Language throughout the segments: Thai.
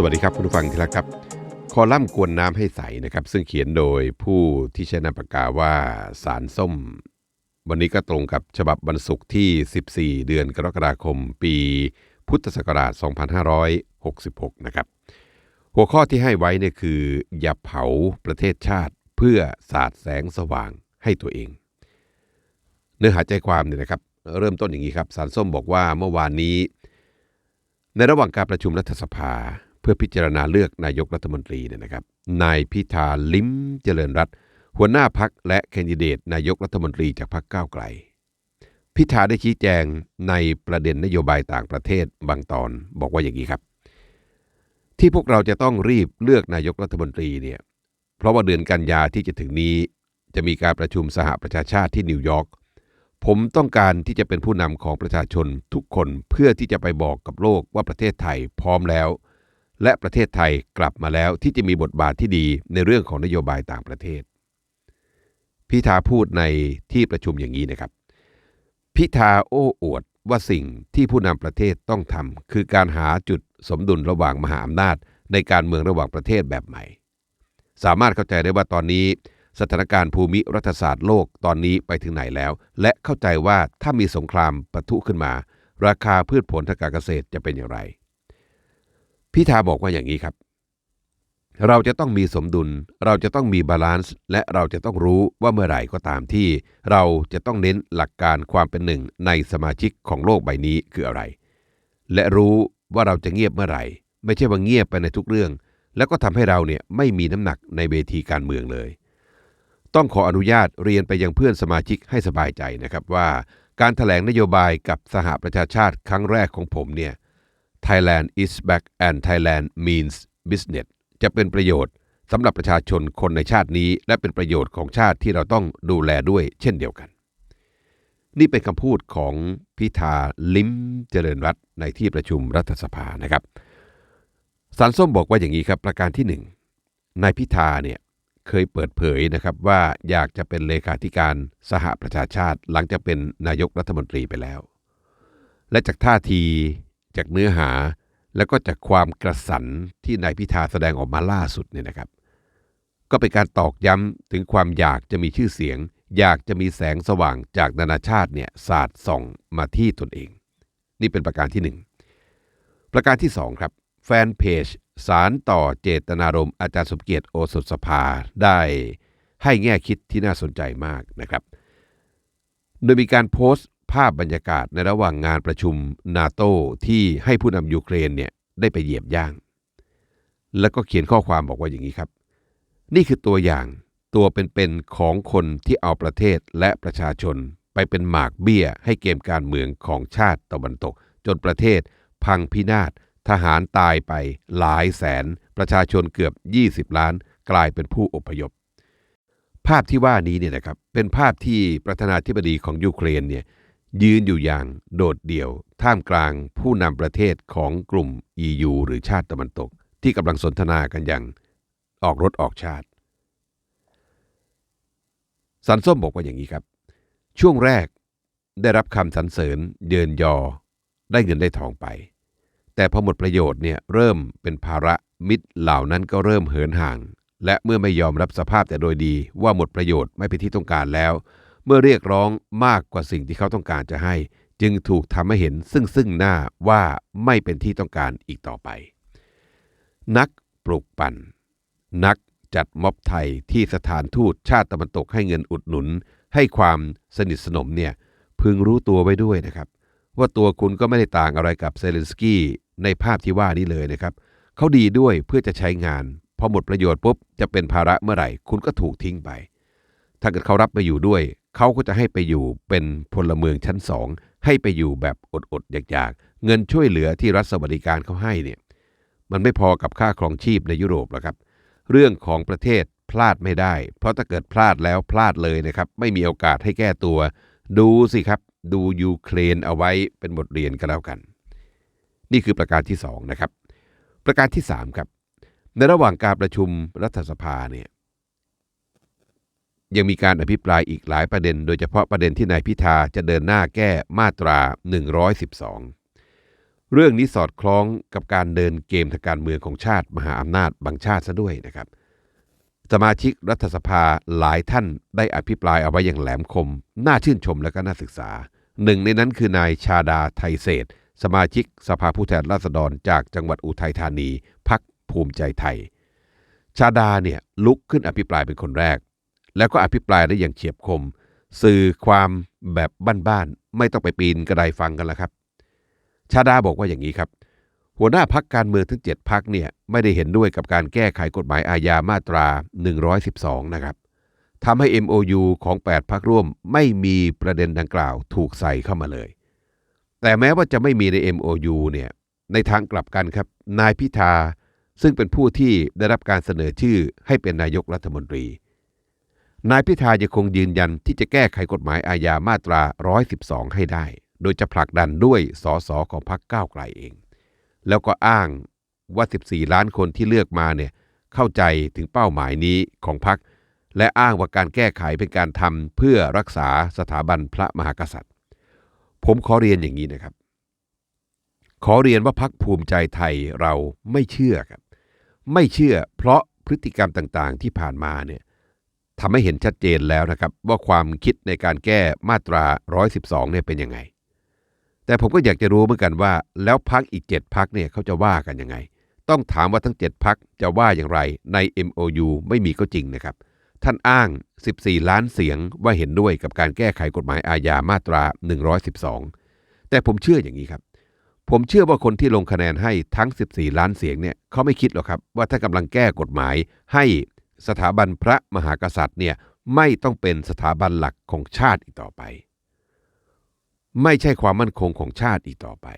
สวัสดีครับคุณผู้ฟังที่รักครับ คอลัมน์กวนน้ำให้ใสนะครับ ซึ่งเขียนโดยผู้ที่ใช้นามปากกาว่าสารส้ม วันนี้ก็ตรงกับฉบับวันศุกร์ที่ 14 เดือนกรกฎาคม ปีพุทธศักราช 2566 นะครับ หัวข้อที่ให้ไว้เนี่ยคือ อย่าเผาประเทศชาติเพื่อสาดแสงสว่างให้ตัวเอง เนื้อหาใจความเนี่ยนะครับ เริ่มต้นอย่างนี้ครับสารส้มบอกว่าเมื่อวานนี้ ในระหว่างการประชุมรัฐสภา พื่อพิจารณาเลือกนายกรัฐมนตรีเนี่ยนะครับ นายพิธาลิ้มเจริญรัตหัวหน้าพักและแคนดิเดตนายกรัฐมนตรีจากพรรคก้าวไกล พิธาได้ชี้แจงในประเด็นนโยบายต่างประเทศบางตอนบอกว่าอย่างนี้ครับ ที่พวกเราจะต้องรีบเลือกนายกรัฐมนตรีเนี่ยเพราะว่าเดือนกันยาที่จะถึงนี้ จะมีการประชุมสหประชาชาติที่นิวยอร์กผมต้องการที่จะเป็นผู้นำของประชาชนทุกคนเพื่อที่จะไปบอกกับโลกว่าประเทศไทยพร้อมแล้ว และประเทศไทยกลับมาแล้วที่จะมีบทบาทที่ดีในเรื่องของนโยบายต่างประเทศ พิธาพูดในที่ประชุมอย่างนี้นะครับ พิธาโอ้อวดว่าสิ่งที่ผู้นำประเทศต้องทำคือการหาจุดสมดุลระหว่างมหาอำนาจ ในการเมืองระหว่างประเทศแบบใหม่ สามารถเข้าใจได้ว่าตอนนี้ สถานการณ์ภูมิรัฐศาสตร์โลกตอนนี้ไปถึงไหนแล้ว และเข้าใจว่าถ้ามีสงครามปะทุขึ้นมา ราคาพืชผลทางการเกษตรจะเป็นอย่างไร พิธาบอกว่าอย่างนี้ครับ เราจะต้องมีสมดุล เราจะต้องมีบาลานซ์และเราจะต้องรู้ว่าเมื่อไหร่ก็ตามที่ เราจะต้องเน้นหลักการความเป็นหนึ่งในสมาชิกของโลกใบนี้คืออะไร และรู้ว่าเราจะเงียบเมื่อไหร่ ไม่ใช่ว่าเงียบไปในทุกเรื่อง แล้วก็ทำให้เราเนี่ยไม่มีน้ำหนักในเวทีการเมืองเลย ต้องขออนุญาตเรียนไปยังเพื่อนสมาชิกให้สบายใจนะครับว่า การถแถลงนโยบายกับสหประชาชาติครั้งแรกของผมเนี่ย Thailand is back and Thailand means business จะเป็นประโยชน์สำหรับประชาชนคนในชาตินี้ และเป็นประโยชน์ของชาติที่เราต้องดูแลด้วยเช่นเดียวกัน นี่เป็นคำพูดของพิธาลิมเจริญรัตน์ในที่ประชุมรัฐสภานะครับสารส้มบอกว่าอย่างนี้ครับ ประการที่หนึ่งนายพิธาเนี่ยเคยเปิดเผยนะครับว่าอยากจะเป็นเลขาธิการสหประชาชาติ หลังจากเป็นนายกรัฐมนตรีไปแล้ว และจากท่าที จากเนื้อหา แล้วก็จากความกระสันที่นายพิธาแสดงออกมาล่าสุดเนี่ยนะครับ ก็เป็นการตอกย้ำถึงความอยากจะมีชื่อเสียง อยากจะมีแสงสว่างจากนานาชาติเนี่ยสาดส่องมาที่ตนเอง นี่เป็นประการที่หนึ่งประการที่สองครับ แฟนเพจสารต่อเจตนารมณ์อาจารย์สมเกียรติโอสถสภาได้ให้แง่คิดที่น่าสนใจมากนะครับ โดยมีการโพสต์ ภาพบรรยากาศในระหว่างงานประชุมนาโตที่ให้ผู้นำยูเครนเนี่ยได้ไปเหยียบย่าง แล้วก็เขียนข้อความบอกว่าอย่างนี้ครับ นี่คือตัวอย่างตัวเป็นๆของคนที่เอาประเทศและประชาชนไปเป็นหมากเบี้ยให้เกมการเมืองของชาติตะวันตก จนประเทศพังพินาศทหารตายไปหลายแสน ประชาชนเกือบ 20 ล้าน กลายเป็นผู้อพยพ ภาพที่ว่านี้เนี่ยนะครับเป็นภาพที่ประธานาธิบดีของยูเครนเนี่ย ยืนอยู่อย่างโดดเดี่ยวท่ามกลางผู้นำประเทศของกลุ่ม EU หรือชาติตะวันตก ที่กำลังสนทนากันอย่างออกรถออกชาติ สันส้มบอกว่าอย่างนี้ครับ ช่วงแรกได้รับคำสรรเสริญเยินยอ ได้เงินได้ทองไป แต่พอหมดประโยชน์เนี่ยเริ่มเป็นภาระมิตรเหล่านั้นก็เริ่มเหินห่าง และเมื่อไม่ยอมรับสภาพแต่โดยดีว่าหมดประโยชน์ไม่เป็นที่ต้องการแล้ว เมื่อเรียกร้องมากกว่าสิ่งที่เขาต้องการจะให้ จึงถูกทำให้เห็นซึ่งซึ่งหน้าว่าไม่เป็นที่ต้องการอีกต่อไป นักปลุกปั่น นักจัดม็อบไทยที่สถานทูตชาติตะวันตกให้เงินอุดหนุน ให้ความสนิทสนมเนี่ยพึงรู้ตัวไว้ด้วยนะครับ ว่าตัวคุณก็ไม่ได้ต่างอะไรกับเซเลนสกี้ในภาพที่ว่านี้เลยนะครับ เขาดีด้วยเพื่อจะใช้งาน พอหมดประโยชน์ปุ๊บจะเป็นภาระเมื่อไหร่ คุณก็ถูกทิ้งไป ถ้าเกิดเขารับไปอยู่ด้วย เขาก็จะให้ไปอยู่เป็นพลเมืองชั้นสองให้ไปอยู่แบบอดๆอยากๆ เงินช่วยเหลือที่รัฐสวัสดิการเขาให้เนี่ยมันไม่พอกับค่าครองชีพในยุโรปหรอกครับ เรื่องของประเทศพลาดไม่ได้ เพราะถ้าเกิดพลาดแล้วพลาดเลยนะครับ ไม่มีโอกาสให้แก้ตัว ดูสิครับ ดูยูเครนเอาไว้เป็นบทเรียนก็แล้วกัน นี่คือประการที่สองนะครับประการที่สามครับในระหว่างการประชุมรัฐสภาเนี่ย ยังมีการอภิปรายอีกหลายประเด็น โดยเฉพาะประเด็นที่นายพิธาจะเดินหน้าแก้มาตรา 112 เรื่องนี้สอดคล้องกับการเดินเกมทางการเมืองของชาติมหาอำนาจบางชาติซะด้วยนะครับ สมาชิกรัฐสภาหลายท่านได้อภิปรายเอาไว้อย่างแหลมคม น่าชื่นชมและก็น่าศึกษา หนึ่งในนั้นคือนายชาดาไทยเศษ สมาชิกสภาผู้แทนราษฎรจากจังหวัดอุทัยธานีพักภูมิใจไทย ชาดาเนี่ยลุกขึ้นอภิปรายเป็นคนแรก แล้วก็อภิปรายได้อย่างเฉียบคม สื่อความแบบบ้านๆไม่ต้องไปปีนกระไดฟังกันละครับ ชาดาบอกว่าอย่างนี้ครับ หัวหน้าพักการเมืองทั้ง 7พักเนี่ยไม่ได้เห็นด้วยกับการแก้ไขกฎหมายอาญามาตรา 112 นะครับทำให้ MOU ของ 8 พักร่วมไม่มีประเด็นดังกล่าวถูกใส่เข้ามาเลย แต่แม้ว่าจะไม่มีใน MOU เนี่ยในทางกลับกันครับ นายพิธาซึ่งเป็นผู้ที่ได้รับการเสนอชื่อให้เป็นนายกรัฐมนตรี นายพิธายังคงยืนยันที่จะแก้ไขกฎหมายอาญามาตรา 112 ให้ได้ โดยจะผลักดันด้วยสสของพรรคก้าวไกลเอง แล้วก็อ้างว่า 14 ล้านคนที่เลือกมาเนี่ยเข้าใจถึงเป้าหมายนี้ของพรรคและอ้างว่าการแก้ไขเป็นการทำเพื่อรักษาสถาบันพระมหากษัตริย์ ผมขอเรียนอย่างนี้นะครับ ขอเรียนว่าพักภูมิใจไทยเราไม่เชื่อครับ ไม่เชื่อเพราะพฤติกรรมต่างๆที่ผ่านมาเนี่ย ทำให้เห็นชัดเจนแล้วนะครับ ว่าความคิดในการแก้มาตรา 112 เนี่ยเป็นยังไง แต่ผมก็อยากจะรู้เหมือนกันว่า แล้วพักอีก 7พักเนี่ยเขาจะว่ากันยังไง ต้องถามว่าทั้ง 7พักจะว่าอย่างไรใน MOU ไม่มีก็จริงนะครับ ท่านอ้าง 14 ล้านเสียงว่าเห็นด้วยกับการแก้ไขกฎหมายอาญามาตรา 112 แต่ผมเชื่ออย่างนี้ครับผมเชื่อว่าคนที่ลงคะแนนให้ทั้ง 14 ล้านเสียงเนี่ยเขาไม่คิดหรอกครับ ว่าถ้ากำลังแก้กฎหมายให้ สถาบันพระมหากษัตริย์เนี่ยไม่ต้องเป็นสถาบันหลักของชาติอีกต่อไป ไม่ใช่ความมั่นคงของชาติอีกต่อไป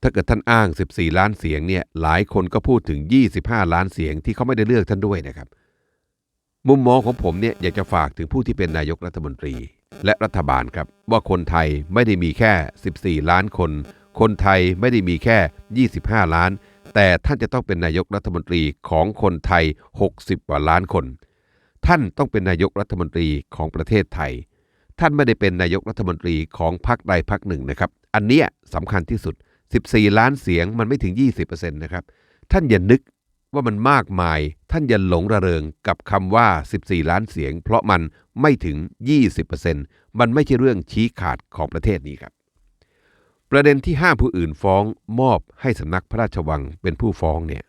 ถ้าเกิดท่านอ้าง 14 ล้านเสียงเนี่ยหลายคนก็พูดถึง 25 ล้านเสียงที่เขาไม่ได้เลือกท่านด้วยนะครับ มุมมองของผมเนี่ยอยากจะฝากถึงผู้ที่เป็นนายกรัฐมนตรีและรัฐบาลครับ ว่าคนไทยไม่ได้มีแค่ 14 ล้านคน คนไทยไม่ได้มีแค่ 25 ล้าน แต่ท่านจะต้องเป็นนายกรัฐมนตรีของคนไทย 60กว่าล้านคน ท่านต้องเป็นนายกรัฐมนตรีของประเทศไทย ท่านไม่ได้เป็นนายกรัฐมนตรีของพรรคใดพรรคหนึ่งนะครับ อันเนี้ยสำคัญที่สุด 14 ล้านเสียงมันไม่ถึง 20%นะครับ ท่านอย่านึกว่ามันมากมาย ท่านอย่าหลงระเริงกับคำว่า 14 ล้านเสียง เพราะมันไม่ถึง 20%มันไม่ใช่เรื่องชี้ขาดของประเทศนี้ครับ ประเด็นที่ห้ามผู้อื่นฟ้องมอบให้สำนักพระราชวังเป็นผู้ฟ้องเนี่ย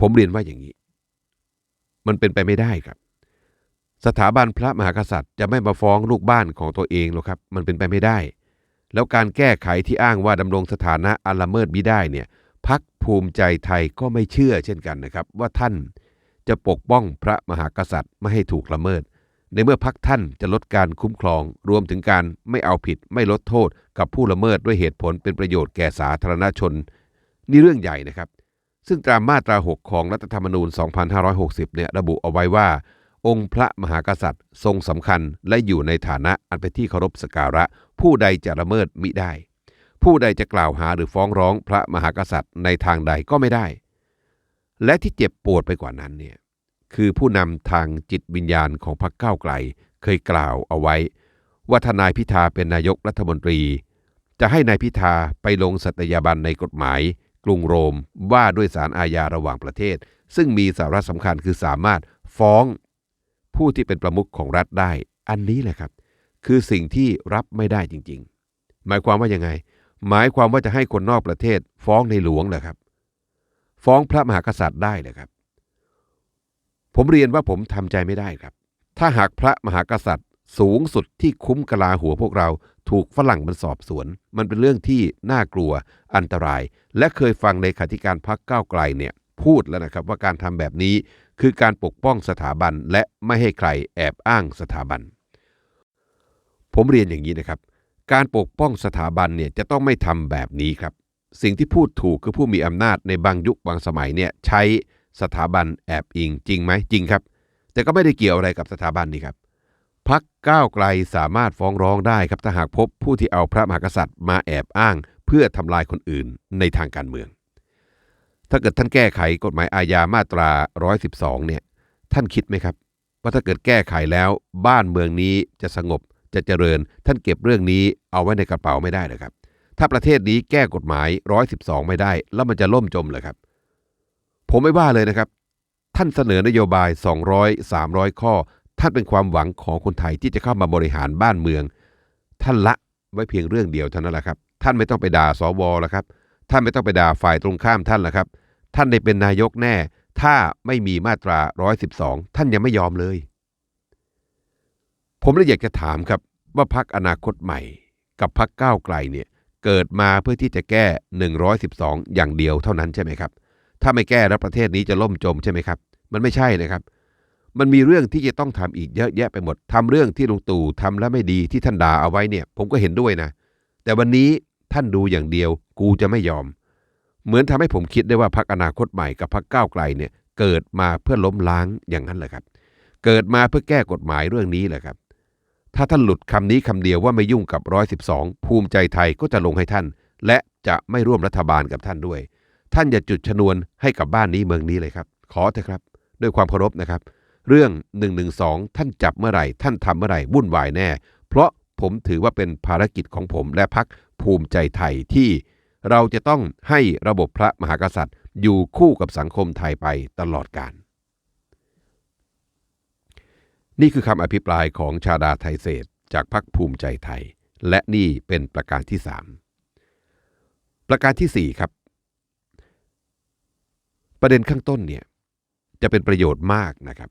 ผมเรียนว่าอย่างนี้ มันเป็นไปไม่ได้ครับ สถาบันพระมหากษัตริย์จะไม่มาฟ้องลูกบ้านของตัวเองหรอกครับ มันเป็นไปไม่ได้ แล้วการแก้ไขที่อ้างว่าดำรงสถานะอันละเมิดมิได้เนี่ยพักภูมิใจไทยก็ไม่เชื่อเช่นกันนะครับ ว่าท่านจะปกป้องพระมหากษัตริย์ไม่ให้ถูกละเมิด ในเมื่อพักท่านจะลดการคุ้มครอง รวมถึงการไม่เอาผิดไม่ลดโทษกับผู้ละเมิดด้วยเหตุผลเป็นประโยชน์แก่สาธารณชน นี่เรื่องใหญ่นะครับ ซึ่งตามมาตรา 6 ของรัฐธรรมนูญ 2560 เนี่ยระบุเอาไว้ว่า องค์พระมหากษัตริย์ ทรงสำคัญและอยู่ในฐานะอันเป็นที่เคารพสักการะ ผู้ใดจะละเมิดมิได้ ผู้ใดจะกล่าวหาหรือฟ้องร้องพระมหากษัตริย์ในทางใดก็ไม่ได้ และที่เจ็บปวดไปกว่านั้นเนี่ย คือผู้นำทางจิตวิญญาณของพรรคก้าวไกล เคยกล่าวเอาไว้ ว่าทนายพิธาเป็นนายกรัฐมนตรี จะให้นายพิธาไปลงสัตยาบันในกฎหมาย กรุงโรมว่าด้วยสารอาญาระหว่างประเทศ ซึ่งมีสาระสำคัญคือสามารถฟ้องผู้ที่เป็นประมุขของรัฐได้ อันนี้แหละครับ คือสิ่งที่รับไม่ได้จริง ๆ หมายความว่ายังไง หมายความว่าจะให้คนนอกประเทศฟ้องในหลวงเหรอครับ ฟ้องพระมหากษัตริย์ได้เหรอครับ ผมเรียนว่าผมทำใจไม่ได้ครับ ถ้าหากพระมหากษัตริย์ สูงสุดที่คุ้มกลาหัวพวกเรา ถูกฝรั่งมันสอบสวน มันเป็นเรื่องที่น่ากลัว อันตราย และเคยฟังในขาธิการพักก้าวไกลเนี่ยพูดแล้วนะครับว่าการทำแบบนี้คือการปกป้องสถาบันและไม่ให้ใครแอบอ้างสถาบัน ผมเรียนอย่างนี้นะครับ การปกป้องสถาบันเนี่ยจะต้องไม่ทำแบบนี้ครับ สิ่งที่พูดถูกคือผู้มีอำนาจในบางยุคบางสมัยเนี่ยใช้ สถาบันแอบอิงจริงไหมจริงครับ แต่ก็ไม่ได้เกี่ยวอะไรกับสถาบันนี่ครับพักก้าวไกลสามารถฟ้องร้องได้ครับถ้าหากพบผู้ที่เอาพระมหากษัตริย์มาแอบอ้าง เพื่อทำลายคนอื่นในทางการเมือง ถ้าเกิดท่านแก้ไขกฎหมายอาญามาตรา 112 เนี่ย ท่านคิดไหมครับ ว่าถ้าเกิดแก้ไขแล้วบ้านเมืองนี้จะสงบจะเจริญ ท่านเก็บเรื่องนี้เอาไว้ในกระเป๋าไม่ได้เลยครับ ถ้าประเทศนี้แก้กฎหมาย 112 ไม่ได้ แล้วมันจะล่มจมเลยครับ ผมไม่ว่าเลยนะครับ ท่านเสนอนโยบาย 200 300 ข้อ ท่านเป็นความหวังของคนไทยที่จะเข้ามาบริหารบ้านเมือง ท่านละไว้เพียงเรื่องเดียวเท่านั้นแหละครับ ท่านไม่ต้องไปด่าสวแล้วครับ ท่านไม่ต้องไปด่าฝ่ายตรงข้ามท่านล้วครับ ท่านได้เป็นนายกแน่ ถ้าไม่มีมาตรา 112 ท่านยังไม่ยอมเลย ผมเลยอยากจะถามครับว่าพักอนาคตใหม่ กับพักก้าวไกลเนี่ยเกิดมาเพื่อที่จะแก้ 112 อย่างเดียวเท่านั้นใช่ไหมครับ ถ้าไม่แก้แล้วประเทศนี้จะล่มจมใช่ไหมครับ มันไม่ใช่นะครับ มันมีเรื่องที่จะต้องทำอีกเยอะแยะไปหมดทำเรื่องที่ลุงตู่ทำแล้วไม่ดีที่ท่านด่าเอาไว้เนี่ย ผมก็เห็นด้วยนะ แต่วันนี้ท่านดูอย่างเดียว กูจะไม่ยอม เหมือนทำให้ผมคิดได้ว่าพักอนาคตใหม่กับพักก้าวไกลเนี่ย เกิดมาเพื่อล้มล้างอย่างนั้นแหละครับ เกิดมาเพื่อแก้กฎหมายเรื่องนี้แหละครับ ถ้าท่านหลุดคำนี้คำเดียวว่าไม่ยุ่งกับ112ภูมิใจไทยก็จะลงให้ท่าน และจะไม่ร่วมรัฐบาลกับท่านด้วย ท่านอย่าจุดชนวนให้กับบ้านนี้เมืองนี้เลยครับ ขอเถอะครับ ด้วยความเคารพนะครับ เรื่อง 112 ท่านจับเมื่อไหร่ ท่านทำเมื่อไหร่วุ่นวายแน่ เพราะผมถือว่าเป็นภารกิจของผมและพักภูมิใจไทยที่เราจะต้องให้ระบบพระมหากษัตริย์ อยู่คู่กับสังคมไทยไปตลอดกาลนี่คือคำอภิปรายของชาดาไทยเศรษฐจากพรรคภูมิใจไทย และนี่เป็นประการที่ 3 ประการทีสี่4 ครับ ประเด็นข้างต้นเนี่ยจะเป็นประโยชน์มากนะครับ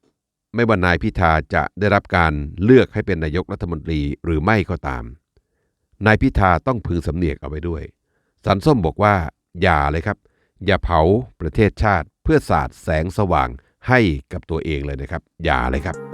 ไม่ว่านายพิธาจะได้รับการเลือกให้เป็นนายกรัฐมนตรีหรือไม่ก็ตาม นายพิธาต้องพึงสำเนียกเอาไว้ด้วยสันส้มบอกว่า อย่าเลยครับ อย่าเผาประเทศชาติเพื่อสาดแสงสว่างให้กับตัวเองเลยนะครับ อย่าเลยครับ